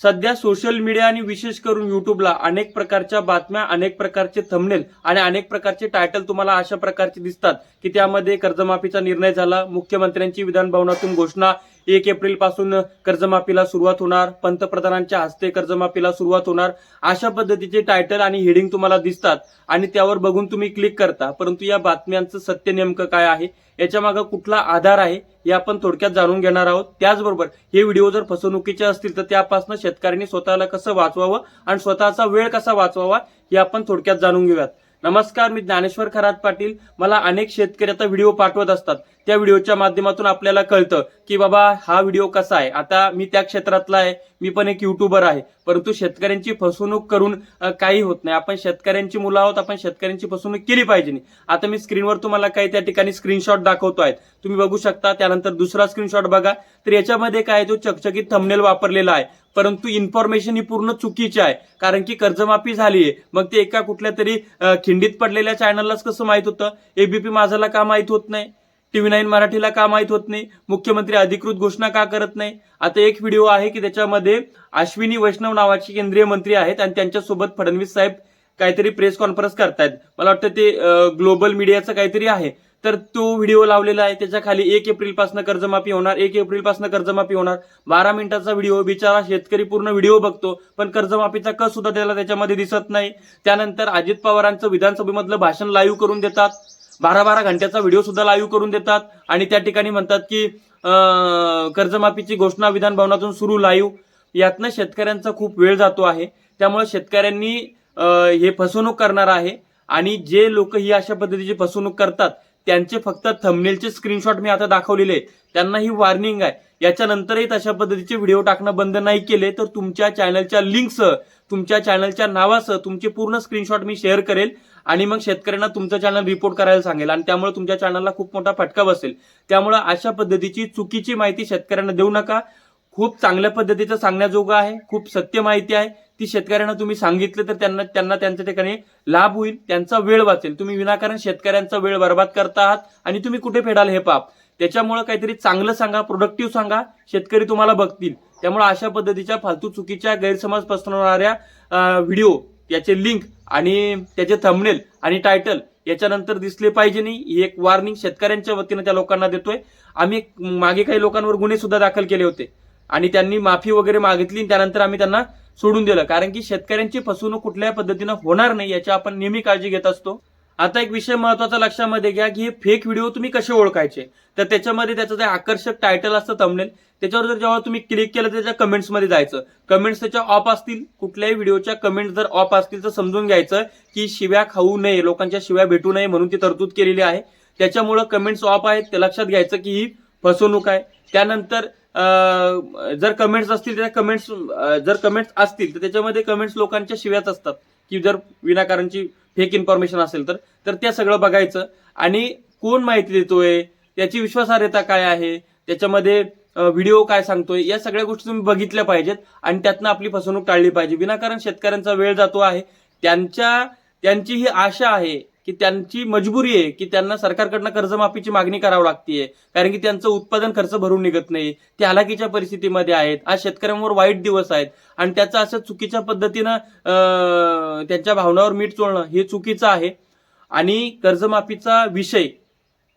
सध्या social media आणि विशेष करून युट्यूबला अनेक प्रकारच्या बातम्या अनेक प्रकारचे थंबनेल आणि अनेक प्रकारचे टायटल तुम्हाला अशा प्रकारचे दिसतात की त्यामध्ये कर्जमाफीचा निर्णय झाला मुख्यमंत्र्यांची विधानभवनातून घोषणा एक एप्रिलपासून कर्जमाफीला सुरुवात होणार पंतप्रधानांच्या हस्ते कर्जमाफीला सुरुवात होणार. अशा पद्धतीचे टायटल आणि हेडिंग तुम्हाला दिसतात आणि त्यावर बघून तुम्ही क्लिक करता. परंतु या बातम्यांचं सत्य नेमकं काय आहे? याच्या मागे कुठला आधार आहे? हे आपण थोडक्यात जाणून घेणार आहोत. त्याचबरोबर हे व्हिडिओ जर फसवणुकीचे असतील तर त्यापासून शेतकऱ्यांनी स्वतःला कसं वाचवावं आणि स्वतःचा वेळ कसा वाचवावा हे आपण थोडक्यात जाणून घेऊयात. नमस्कार मी ज्ञानेश्वर खरात पाटील. मला अनेक शेतकरी आता व्हिडिओ पाठवत असतात. त्या व्हिडिओच्या माध्यमातून आपल्याला कळतं की बाबा हा व्हिडिओ कसा आहे? आता मी त्या क्षेत्रातला आहे. मी पण एक युट्यूबर आहे. परंतु शेतकऱ्यांची फसवणूक करून काही होत नाही. आपण शेतकऱ्यांची मुलं आहोत. आपण शेतकऱ्यांची फसवणूक केली पाहिजे नाही. आता मी स्क्रीनवर तुम्हाला काही त्या ठिकाणी स्क्रीनशॉट दाखवतो आहे तुम्ही बघू शकता. त्यानंतर दुसरा स्क्रीनशॉट बघा. तर याच्यामध्ये काय आहे, तो चकचकीत थंबनेल वापरलेला आहे. परंतु इन्फॉर्मेशन ही पूर्ण चुकीची आहे. कारण की कर्जमाफी झाली आहे मग ते एका कुठल्या तरी खिंडीत पडलेल्या चॅनललाच कसं माहीत होतं? एबीपी माझाला का माहीत होत नाही? टीव्ही नाईन मराठीला का माहीत होत नाही? मुख्यमंत्री अधिकृत घोषणा का करत नाही? आता एक व्हिडिओ आहे की त्याच्यामध्ये अश्विनी वैष्णव नावाची केंद्रीय मंत्री आहेत आणि त्यांच्यासोबत फडणवीस साहेब काहीतरी प्रेस कॉन्फरन्स करतायत. मला वाटतं ते ग्लोबल मीडियाचं काहीतरी आहे. तर तो व्हिडिओ लावलेला आहे त्याच्याखाली एक एप्रिलपासून कर्जमाफी होणार एक एप्रिलपासून कर्जमाफी होणार. बारा मिनिटाचा व्हिडिओ बिचारा शेतकरी पूर्ण व्हिडिओ बघतो पण कर्जमाफीचा कस सुद्धा त्याला त्याच्यामध्ये दिसत नाही. त्यानंतर अजित पवारांचं विधानसभेमधलं भाषण लाईव्ह करून देतात. बारा बारा घंट्याचा व्हिडिओ सुद्धा लाईव्ह करून देतात. आणि त्या ठिकाणी म्हणतात की कर्जमाफीची घोषणा विधान भवनातून सुरू लाईव्ह यातनं शेतकऱ्यांचा खूप वेळ जातो आहे. त्यामुळे शेतकऱ्यांनी हे फसवणूक करणार आहे. आणि जे लोक ही अशा पद्धतीची फसवणूक करतात त्यांचे फक्त थंबनेलचे स्क्रीनशॉट मी आता दाखवलेले आहे. त्यांना ही वॉर्निंग आहे. याच्यानंतरही तशा पद्धतीचे व्हिडिओ टाकणं बंद नाही केले तर तुमच्या चॅनलच्या लिंकसह तुमच्या चॅनलच्या नावासह तुमचे पूर्ण स्क्रीनशॉट मी शेअर करेल आणि मग शेतकऱ्यांना तुमचं चॅनल रिपोर्ट करायला सांगेल. आणि त्यामुळे तुमच्या चॅनलला खूप मोठा फटका बसेल. त्यामुळे अशा पद्धतीची चुकीची माहिती शेतकऱ्यांना देऊ नका. खूप चांगल्या पद्धतीचं सांगण्याजोगं आहे खूप सत्य माहिती आहे. ती शेतकऱ्यांना तुम्ही सांगितलं तर त्यांना त्यांना त्यांच्या ठिकाणी लाभ होईल त्यांचा वेळ वाचेल. तुम्ही विनाकारण शेतकऱ्यांचा वेळ बर्बाद करता आहात आणि तुम्ही कुठे फेडाल हे पाप. त्याच्यामुळे काहीतरी चांगलं सांगा प्रोडक्टिव्ह सांगा. शेतकरी तुम्हाला बघतील. त्यामुळे अशा पद्धतीच्या फालतू चुकीच्या गैरसमज पसरवणाऱ्या व्हिडिओ याचे लिंक आणि त्याचे थंबनेल आणि टायटल याच्यानंतर दिसले पाहिजे नाही. ही एक वॉर्निंग शेतकऱ्यांच्या वतीनं त्या लोकांना देतोय. आम्ही मागे काही लोकांवर गुन्हे सुद्धा दाखल केले होते. आणि त्यांनी माफी वगैरे मागितली आणि त्यानंतर आम्ही त्यांना सोडून दिलं. कारण की शेतकऱ्यांची फसवणूक कुठल्याही पद्धतीनं होणार नाही याची आपण नेहमी काळजी घेत असतो. आता एक विषय महत्त्वाचा लक्षामध्ये घ्या की हे फेक व्हिडिओ तुम्ही कसे ओळखायचे? तर त्याच्यामध्ये त्याचं जे आकर्षक टायटल असतं थंबनेल त्याच्यावर जर जेव्हा तुम्ही क्लिक केलं तर त्याच्या कमेंट्समध्ये जायचं. कमेंट्स त्याच्या ऑफ असतील. कुठल्याही व्हिडिओच्या कमेंट्स जर ऑफ असतील तर समजून घ्यायचं की शिव्या खाऊ नये लोकांच्या शिव्या भेटू नये म्हणून ती तरतूद केलेली आहे. त्याच्यामुळं कमेंट्स ऑफ आहेत. ते लक्षात घ्यायचं की ही फसवणूक आहे. त्यानंतर जर कमेंट्स असतील त्या कमेंट्स जर कमेंट्स असतील तर त्याच्यामध्ये कमेंट्स लोकांच्या शिव्याच असतात. की जर विनाकारणची फेक इन्फॉर्मेशन असेल तर तर त्या सगळं बघायचं. आणि कोण माहिती देतोय? त्याची विश्वासार्हता काय आहे? त्याच्यामध्ये व्हिडिओ काय सांगतोय? या सगळ्या गोष्टी तुम्ही बघितल्या पाहिजेत आणि त्यातनं आपली फसवणूक टाळली पाहिजे. विनाकारण शेतकऱ्यांचा वेळ जातो आहे. त्यांच्या त्यांची ही आशा आहे की त्यांची मजबुरी आहे की त्यांना सरकारकडनं कर्जमाफीची मागणी करावी लागतीये. कारण की त्यांचं उत्पादन खर्च भरून निघत नाही. ते हलाखीच्या परिस्थितीमध्ये आहेत. आज शेतकऱ्यांवर वाईट दिवस आहेत. आणि त्याचं असं चुकीच्या पद्धतीनं त्यांच्या भावनावर मीठ चोळणं हे चुकीचं आहे. आणि कर्जमाफीचा विषय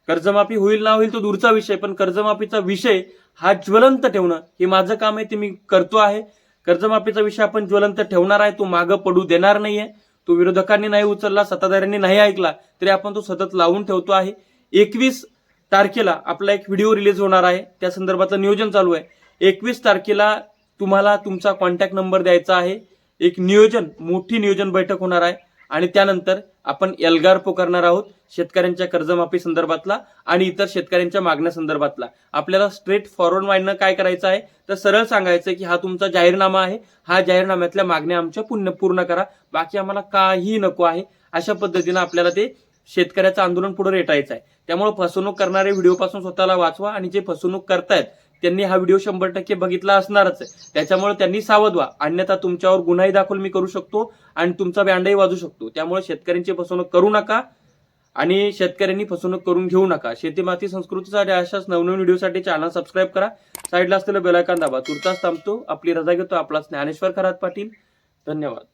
कर्जमाफी होईल ना होईल तो दूरचा विषय पण कर्जमाफीचा विषय हा ज्वलंत ठेवणं हे माझं काम आहे ते मी करतो आहे. कर्जमाफीचा विषय आपण ज्वलंत ठेवणार आहे तो मागं पडू देणार नाहीये. तो विरोधकांनी नाही उचलला सत्ताधाऱ्यांनी नाही ऐकला तरी आपण तो सतत लावून ठेवतो आहे. एकवीस तारखेला आपला एक व्हिडिओ रिलीज होणार आहे. त्या संदर्भातलं नियोजन चालू आहे. एकवीस तारखेला तुम्हाला तुमचा कॉन्टॅक्ट नंबर द्यायचा आहे. एक नियोजन मोठी नियोजन बैठक होणार आहे. आणि त्यानंतर आपण एल्गार करणार आहोत शेतकऱ्यांच्या कर्जमाफी संदर्भातला आणि इतर शेतकऱ्यांच्या मागण्या संदर्भातला. आपल्याला स्ट्रेट फॉरवर्ड मांडणं काय करायचं आहे? तर सरळ सांगायचं की हा तुमचा जाहीरनामा आहे. हा जाहीरनाम्यातल्या मागण्या आमच्या पुण्य पूर्ण करा. बाकी आम्हाला काही नको आहे. अशा पद्धतीनं आपल्याला ते शेतकऱ्याचं आंदोलन पुढे रेटायचं आहे. त्यामुळे फसवणूक करणारे व्हिडिओ पासून स्वतःला वाचवा आणि जे फसवणूक करतायत त्यांनी हा व्हिडिओ शंभर टक्के बघितला असणारच आहे. त्याच्यामुळे त्यांनी सावध व्हा. अन्यथा तुमच्यावर गुन्हाही दाखल मी करू शकतो आणि तुमचा बँडही वाजू शकतो. त्यामुळे शेतकऱ्यांची फसवणूक करू नका आणि शेतकऱ्यांनी फसवणूक करून घेऊ नका. शेतीमाती संस्कृतीसाठी अशाच नवनवीन व्हिडिओसाठी चॅनल सबस्क्राईब करा. साईडला असलेलं बेलायकॉन दाबा. तुर्तास थांबतो. आपली रजा घेतो आपला ज्ञानेश्वर खरात पाटील. धन्यवाद.